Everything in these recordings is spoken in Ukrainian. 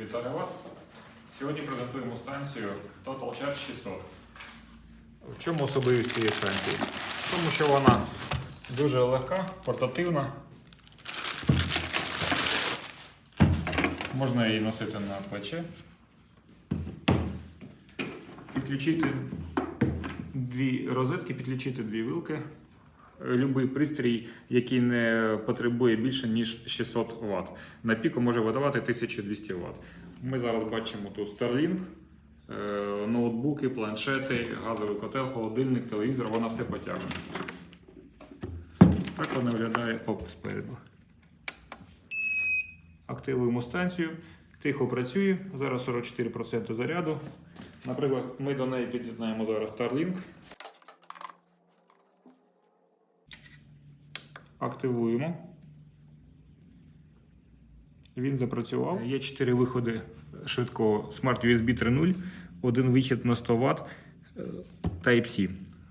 Вітаю вас. Сьогодні презентуємо станцію Total Charge 600. В чому особливість цієї станції? Тому, що вона дуже легка, портативна. Можна її носити на плече. Підключити дві розетки, підключити дві вилки. Любий пристрій, який не потребує більше ніж 600 Вт. На піку може видавати 1200 Вт. Ми зараз бачимо тут Starlink, е, ноутбуки, планшети, газовий котел, холодильник, телевізор, вона все потягне. Так вона виглядає оп, спереду. Активуємо станцію, тихо працює. Зараз 44% заряду. Наприклад, ми до неї під'єднаємо зараз Starlink. Активуємо. Він запрацював. Є 4 виходи швидкого Smart USB 3.0, один вихід на 100 Вт Type-C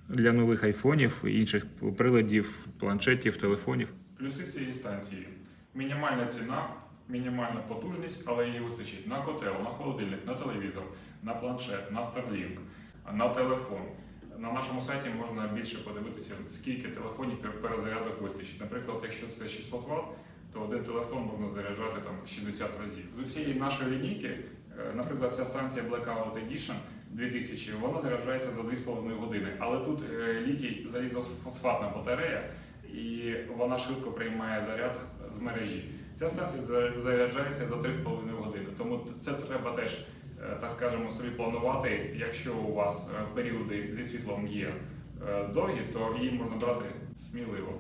для нових айфонів, інших приладів, планшетів, телефонів. Плюси цієї станції: мінімальна ціна, мінімальна потужність, але її вистачить на котел, на холодильник, на телевізор, на планшет, на Starlink, на телефон. На нашому сайті можна більше подивитися, скільки телефонів перезарядок вистачить. Наприклад, якщо це 600 Вт, то один телефон можна заряджати там 60 разів. З усієї нашої лінійки, е, наприклад, ця станція Blackout Edition 2000, вона заряджається за 2,5 години. Але тут е, літій залізофосфатна батарея, і вона швидко приймає заряд з мережі. Ця станція за- заряджається за 3,5 години. Тому це треба теж, так скажемо, собі планувати. Якщо у вас е, періоди зі світлом є е, довгі, то її можна брати сміливо.